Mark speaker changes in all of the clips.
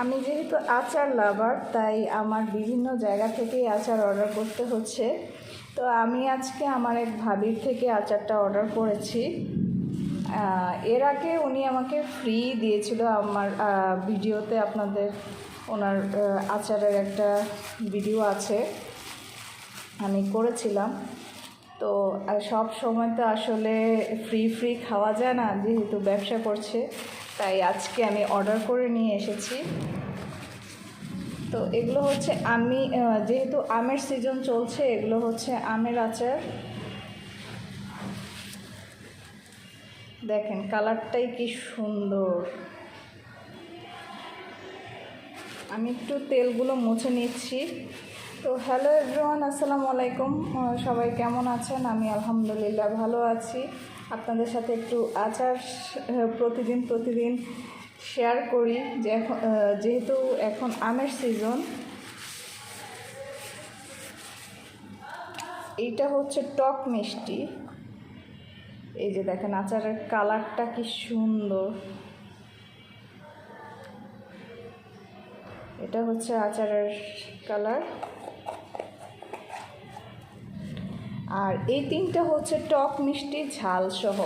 Speaker 1: আমি যেহেতু আচার লাভার, তাই আমার বিভিন্ন জায়গা থেকেই আচার অর্ডার করতে হচ্ছে। তো আমি আজকে আমার এক ভাবির থেকে আচারটা অর্ডার করেছি। এর আগে উনি আমাকে ফ্রি দিয়েছিল আমার ভিডিওতে আপনাদের ওনার আচারের একটা ভিডিও আছে। আমি করেছিলাম। তো সব সময় তো আসলে ফ্রি ফ্রি খাওয়া যায় না, যেহেতু ব্যবসা করছে। তাই আজকে আমি অর্ডার করে নিয়ে এসেছি। তো এগুলো হচ্ছে আমি যেহেতু আমের সিজন চলছে, এগুলো হচ্ছে আমের আচার। দেখেন কালারটাই কি সুন্দর। আমি একটু তেলগুলো মুছে নিচ্ছি। তো হ্যালো এভরিওয়ান, আসসালামু আলাইকুম। সবাই কেমন আছেন? আমি আলহামদুলিল্লাহ ভালো আছি। আপনাদের সাথে একটু আচার প্রতিদিন প্রতিদিন শেয়ার করি। যে এখন যেহেতু এখন আমের সিজন এইটা হচ্ছে টক মিষ্টি। এই যে দেখেন, আচারের কালারটা কি সুন্দর। এটা হচ্ছে আচারের কালার। আর এই তিনটা হচ্ছে টক, মিষ্টি ঝাল সহ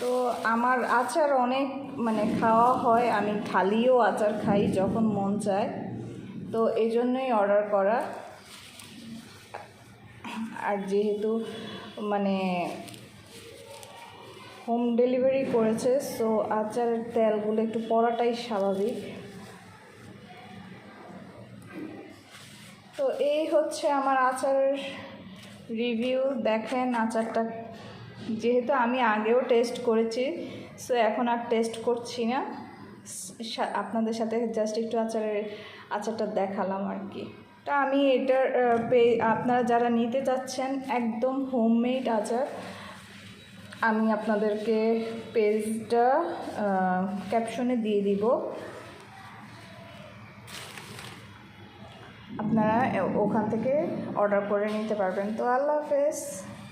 Speaker 1: তো আমার আচার অনেক মানে খাওয়া হয়, আমি খালিও আচার খাই যখন মন চায়। তো এই জন্যই অর্ডার করা। আর যেহেতু মানে হোম ডেলিভারি করেছে, সো আচারের তেলগুলো একটু পড়াটাই স্বাভাবিক। তো এই হচ্ছে আমার আচারের রিভিউ দেখেন আচারটা। যেহেতু আমি আগেও টেস্ট করেছি, সো এখন আর টেস্ট করছি না। আপনাদের সাথে জাস্ট একটু আচারের, আচারটা দেখালাম আর কি। তা আমি এটার আপনারা যারা নিতে চাচ্ছেন, একদম হোমমেড আচার, আমি আপনাদেরকে পেজটা ক্যাপশনে দিয়ে দিব। আপনারা ওখান থেকে অর্ডার করে নিতে পারবেন। তো আল্লাহ হাফেজ।